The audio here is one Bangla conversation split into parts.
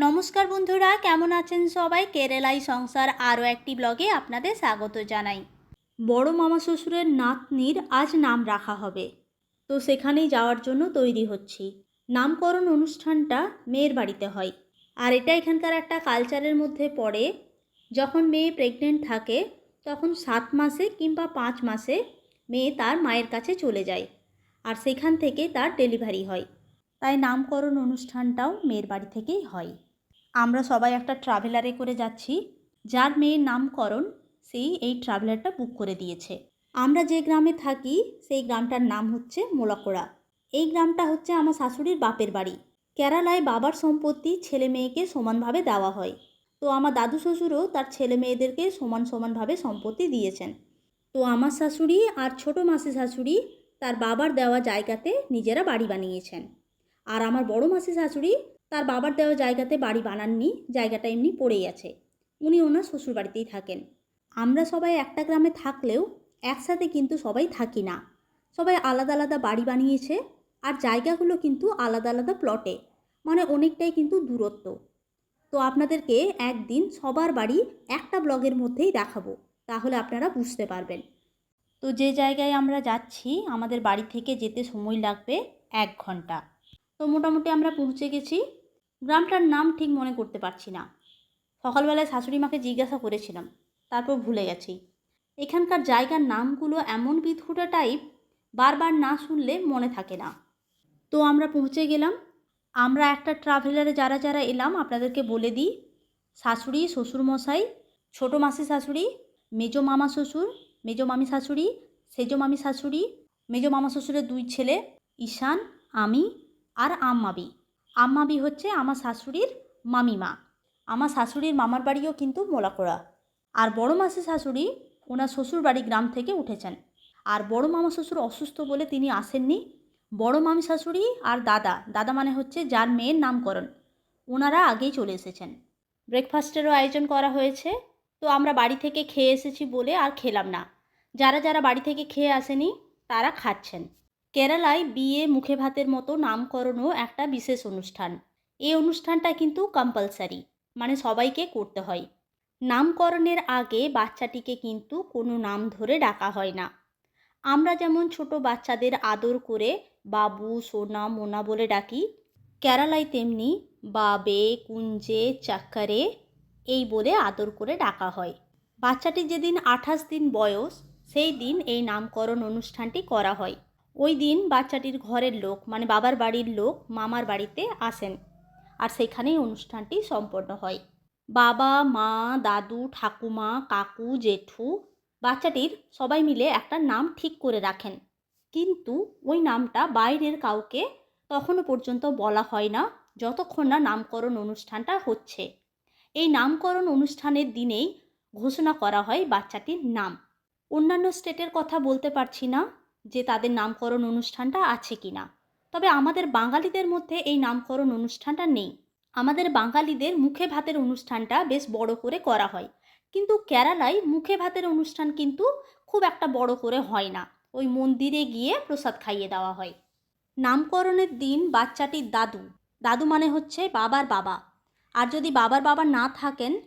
নমস্কার বন্ধুরা, কেমন আছেন সবাই? কেরালাই সংসার আরও একটি ব্লগে আপনাদের স্বাগত জানাই। বড় মামা শ্বশুরের নাতনির আজ নাম রাখা হবে। তো সেখানেই যাওয়ার জন্য তৈরি হচ্ছি। নামকরণ অনুষ্ঠানটা মেয়ের বাড়িতে হয়। আর এটা এখানকার একটা কালচারের মধ্যে পড়ে। যখন মেয়ে প্রেগনেন্ট থাকে, তখন সাত মাসে কিংবা পাঁচ মাসে মেয়ে তার মায়ের কাছে চলে যায়। আর সেখান থেকে তার ডেলিভারি হয়। তাই নামকরণ অনুষ্ঠানটাও মেয়ের বাড়ি থেকেই হয়। আমরা সবাই একটা ট্রাভেলারে করে যাচ্ছি, যার মেয়ের নামকরণ সেই এই ট্রাভেলারটা বুক করে দিয়েছে। আমরা যে গ্রামে থাকি, সেই গ্রামটার নাম হচ্ছে মোলাকোড়া। এই গ্রামটা হচ্ছে আমার শাশুড়ির বাপের বাড়ি। কেরালায় বাবার সম্পত্তি ছেলে মেয়েকে সমানভাবে দেওয়া হয়। তো আমার দাদু শ্বশুরও তার ছেলে মেয়েদেরকে সমান সমানভাবে সম্পত্তি দিয়েছেন। তো আমার শাশুড়ি আর ছোট মাসি শাশুড়ি তার বাবার দেওয়া জায়গাতে নিজেরা বাড়ি বানিয়েছেন। আর আমার বড় মাসি শাশুড়ি তার বাবার দেওয়া জায়গাতে বাড়ি বানাননি, জায়গাটা এমনি পড়েই আছে। উনি ওনার শ্বশুর বাড়িতেই থাকেন। আমরা সবাই একটা গ্রামে থাকলেও একসাথে কিন্তু সবাই থাকি না। সবাই আলাদা আলাদা বাড়ি বানিয়েছে আর জায়গাগুলো কিন্তু আলাদা আলাদা প্লটে মানে অনেকটাই কিন্তু দূরত্ব। তো আপনাদেরকে একদিন সবার বাড়ি একটা ব্লগের মধ্যেই দেখাবো, তাহলে আপনারা বুঝতে পারবেন। তো যে জায়গায় আমরা যাচ্ছি, আমাদের বাড়ি থেকে যেতে সময় লাগবে এক ঘণ্টা। তো মোটামুটি আমরা পৌঁছে গেছি। গ্রামটার নাম ঠিক মনে করতে পারছি না। সকালবেলায় শাশুড়ি মাকে জিজ্ঞাসা করেছিলাম, তারপর ভুলে গেছি। এখানকার জায়গার নামগুলো এমন বিদঘুটা টাইপ বারবার না শুনলে মনে থাকে না। তো আমরা পৌঁছে গেলাম। আমরা একটা ট্রাভেলারে যারা যারা এলাম, আপনাদেরকে বলে দিই, শাশুড়ি, শ্বশুরমশাই, ছোটো মাসি শাশুড়ি, মেজো মামা শ্বশুর, মেজো মামি শাশুড়ি, সেজো মামি শাশুড়ি, মেজো মামা শ্বশুরের দুই ছেলে, ঈশান, আমি আর আম্মাবি। আম্মাবি হচ্ছে আমার শাশুড়ির মামিমা। আমার শাশুড়ির মামার বাড়িও কিন্তু মোলাকোড়া। আর বড় মাসি শাশুড়ি ওনার শ্বশুর বাড়ি গ্রাম থেকে উঠেছেন। আর বড় মামা শ্বশুর অসুস্থ বলে তিনি আসেননি। বড় মামি শাশুড়ি আর দাদা দাদা মানে হচ্ছে যার মেয়ের নামকরণ। ওনারা আগেই চলে এসেছেন। ব্রেকফাস্টেরও আয়োজন করা হয়েছে। তো আমরা বাড়ি থেকে খেয়ে এসেছি বলে আর খেলাম না। যারা যারা বাড়ি থেকে খেয়ে আসেনি, তারা খাচ্ছেন। কেরালায় বিয়ে মুখে ভাতের মতো নামকরণও একটা বিশেষ অনুষ্ঠান। এই অনুষ্ঠানটা কিন্তু কম্পালসারি মানে সবাইকে করতে হয়। নামকরণের আগে বাচ্চাটিকে কিন্তু কোনো নাম ধরে ডাকা হয় না। আমরা যেমন ছোট বাচ্চাদের আদর করে বাবু, সোনা, মোনা বলে ডাকি, কেরালায় তেমনি বাবে কুঞ্জে, চাক্কারে এই বলে আদর করে ডাকা হয়। বাচ্চাটি যেদিন আঠাশ দিন বয়স, সেই দিন এই নামকরণ অনুষ্ঠানটি করা হয়। ওই দিন বাচ্চাটির ঘরের লোক মানে বাবার বাড়ির লোক মামার বাড়িতে আসেন আর সেখানেই অনুষ্ঠানটি সম্পন্ন হয়। বাবা, মা, দাদু, ঠাকুমা, কাকু, জেঠু বাচ্চাটির সবাই মিলে একটা নাম ঠিক করে রাখেন। কিন্তু ওই নামটা বাইরের কাউকে তখনও পর্যন্ত বলা হয় না যতক্ষণ না নামকরণ অনুষ্ঠানটা হচ্ছে। এই নামকরণ অনুষ্ঠানের দিনেই ঘোষণা করা হয় বাচ্চাটির নাম। অন্যান্য স্টেটের কথা বলতে পারছি না। যে তাদের নামকরণ অনুষ্ঠানটা আছে কি না তবে আমাদের বাঙালিদের মধ্যে এই নামকরণ অনুষ্ঠানটা নেই। আমাদের বাঙালিদের মুখে ভাতের অনুষ্ঠানটা বেশ বড় করে করা হয়। কিন্তু কেরালায় মুখে ভাতের অনুষ্ঠান কিন্তু খুব একটা বড় করে হয় না। ওই মন্দিরে গিয়ে প্রসাদ খাইয়ে দেওয়া হয়। নামকরণের দিন বাচ্চাটির দাদু। দাদু মানে হচ্ছে বাবার বাবা। আর যদি বাবার বাবা না থাকেন,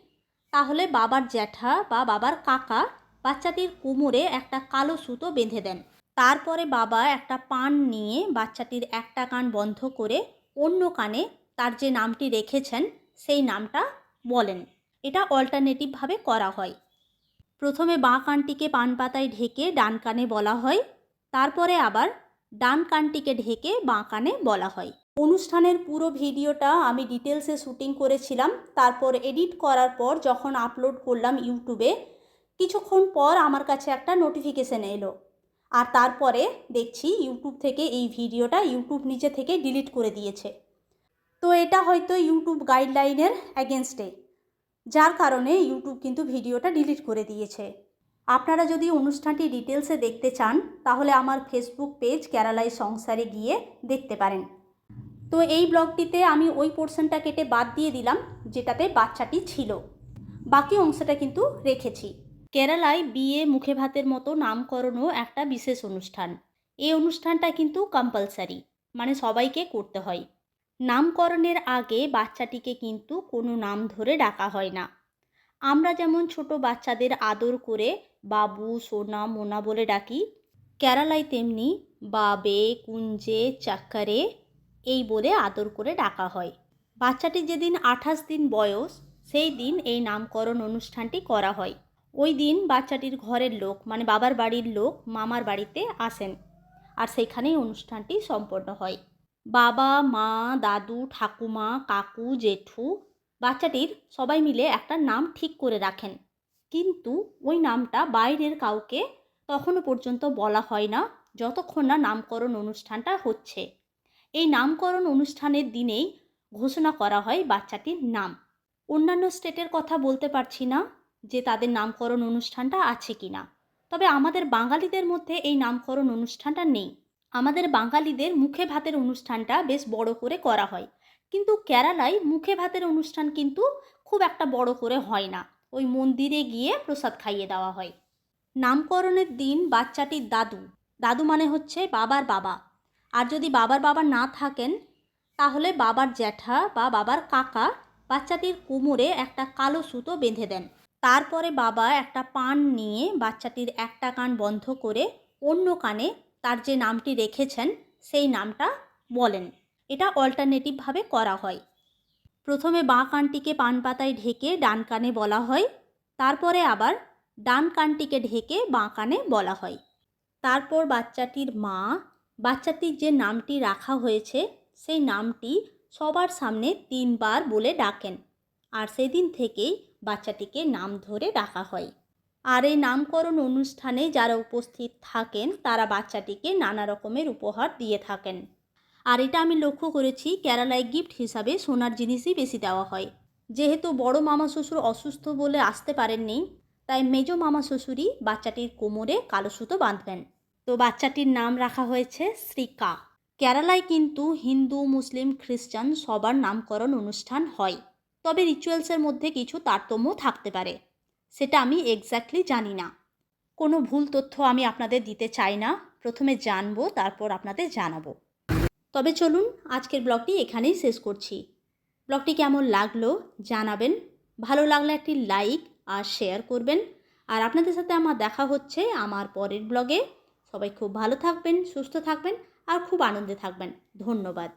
তাহলে বাবার জ্যাঠা বা বাবার কাকা বাচ্চাটির কোমরে একটা কালো সুতো বেঁধে দেন। তারপরে বাবা একটা পান নিয়ে বাচ্চাটির একটা কান বন্ধ করে অন্য কানে তার যে নামটি রেখেছেন, সেই নামটা বলেন। এটা অল্টারনেটিভভাবে করা হয়। প্রথমে বাঁ কানটিকে পান পাতায় ঢেকে ডান কানে বলা হয়, তারপরে আবার ডান কানটিকে ঢেকে বাঁ কানে বলা হয়। অনুষ্ঠানের পুরো ভিডিওটা আমি ডিটেলসে শ্যুটিং করেছিলাম, তারপর এডিট করার পর যখন আপলোড করলাম ইউটিউবে, কিছুক্ষণ পর আমার কাছে একটা নোটিফিকেশান এলো। আর তারপরে দেখছি ইউটিউব থেকে এই ভিডিওটা ইউটিউব নিচে থেকে ডিলিট করে দিয়েছে। তো এটা হয়তো ইউটিউব গাইডলাইনের অ্যাগেনস্টে যার কারণে ইউটিউব কিন্তু ভিডিওটা ডিলিট করে দিয়েছে। আপনারা যদি অনুষ্ঠানটি ডিটেলসে দেখতে চান, তাহলে আমার ফেসবুক পেজ কেরালাই সংসারে গিয়ে দেখতে পারেন। তো এই ব্লগটিতে আমি ওই পোর্শনটা কেটে বাদ দিয়ে দিলাম, যেটাতে বাচ্চাটি ছিল। বাকি অংশটা কিন্তু রেখেছি। কেরালায় বিয়ে মুখে ভাতের মতো নামকরণও একটা বিশেষ অনুষ্ঠান। এই অনুষ্ঠানটা কিন্তু কম্পালসারি মানে সবাইকে করতে হয়। নামকরণের আগে বাচ্চাটিকে কিন্তু কোনো নাম ধরে ডাকা হয় না। আমরা যেমন ছোট বাচ্চাদের আদর করে বাবু, সোনা, মোনা বলে ডাকি, কেরালায় তেমনি বাবে, কুঞ্জে, চাক্কারে এই বলে আদর করে ডাকা হয়। বাচ্চাটি যেদিন আঠাশ দিন বয়স, সেই দিন এই নামকরণ অনুষ্ঠানটি করা হয়। ওই দিন বাচ্চাটির ঘরের লোক মানে বাবার বাড়ির লোক মামার বাড়িতে আসেন আর সেখানেই অনুষ্ঠানটি সম্পন্ন হয়। বাবা, মা, দাদু, ঠাকুমা, কাকু, জেঠু বাচ্চাটির সবাই মিলে একটা নাম ঠিক করে রাখেন। কিন্তু ওই নামটা বাইরের কাউকে তখনও পর্যন্ত বলা হয় না, যতক্ষণ না নামকরণ অনুষ্ঠানটা হচ্ছে। এই নামকরণ অনুষ্ঠানের দিনেই ঘোষণা করা হয় বাচ্চাটির নাম। অন্যান্য স্টেটের কথা বলতে পারছি না। যে তাদের নামকরণ অনুষ্ঠানটা আছে কি না তবে আমাদের বাঙালিদের মধ্যে এই নামকরণ অনুষ্ঠানটা নেই। আমাদের বাঙালিদের মুখে ভাতের অনুষ্ঠানটা বেশ বড় করে করা হয়। কিন্তু কেরালায় মুখে ভাতের অনুষ্ঠান কিন্তু খুব একটা বড় করে হয় না। ওই মন্দিরে গিয়ে প্রসাদ খাইয়ে দেওয়া হয়। নামকরণের দিন বাচ্চাটির দাদু। দাদু মানে হচ্ছে বাবার বাবা। আর যদি বাবার বাবা না থাকেন, তাহলে বাবার জ্যাঠা বা বাবার কাকা বাচ্চাটির কোমরে একটা কালো সুতো বেঁধে দেন। তারপরে বাবা একটা পান নিয়ে বাচ্চাটির একটা কান বন্ধ করে অন্য কানে তার যে নামটি রেখেছেন, সেই নামটা বলেন। এটা অল্টারনেটিভভাবে করা হয়। প্রথমে বাঁ কানটিকে পান পাতায় ঢেকে ডান কানে বলা হয়, তারপরে আবার ডান কানটিকে ঢেকে বাঁ কানে বলা হয়। তারপর বাচ্চাটির মা, বাচ্চাটির যে নামটি রাখা হয়েছে, সেই নামটি সবার সামনে তিনবার বলে ডাকেন। আর সেদিন থেকেই বাচ্চাটিকে নাম ধরে ডাকা হয়। আর এই নামকরণ অনুষ্ঠানে যারা উপস্থিত থাকেন, তারা বাচ্চাটিকে নানা রকমের উপহার দিয়ে থাকেন। আর এটা আমি লক্ষ্য করেছি, কেরালায় গিফট হিসাবে সোনার জিনিসই বেশি দেওয়া হয়। যেহেতু বড় মামা শ্বশুর অসুস্থ বলে আসতে পারেননি, তাই মেজ মামা শ্বশুরই বাচ্চাটির কোমরে কালো সুতো বাঁধবেন। তো বাচ্চাটির নাম রাখা হয়েছে শ্রীকা। কেরালায় কিন্তু হিন্দু, মুসলিম, খ্রিস্টান সবার নামকরণ অনুষ্ঠান হয়। তবে রিচুয়ালসের মধ্যে কিছু তারতম্য থাকতে পারে। সেটা আমি এক্স্যাক্টলি জানি না। কোনো ভুল তথ্য আমি আপনাদের দিতে চাই না। প্রথমে জানব, তারপর আপনাদের জানাব। তবে চলুন, আজকের ব্লগটি এখানেই শেষ করছি। ব্লগটি কেমন লাগল জানাবেন। ভালো লাগলে একটি লাইক আর শেয়ার করবেন। আর আপনাদের সাথে আমার দেখা হচ্ছে আমার পরের ব্লগে। সবাই খুব ভালো থাকবেন, সুস্থ থাকবেন আর খুব আনন্দে থাকবেন। ধন্যবাদ।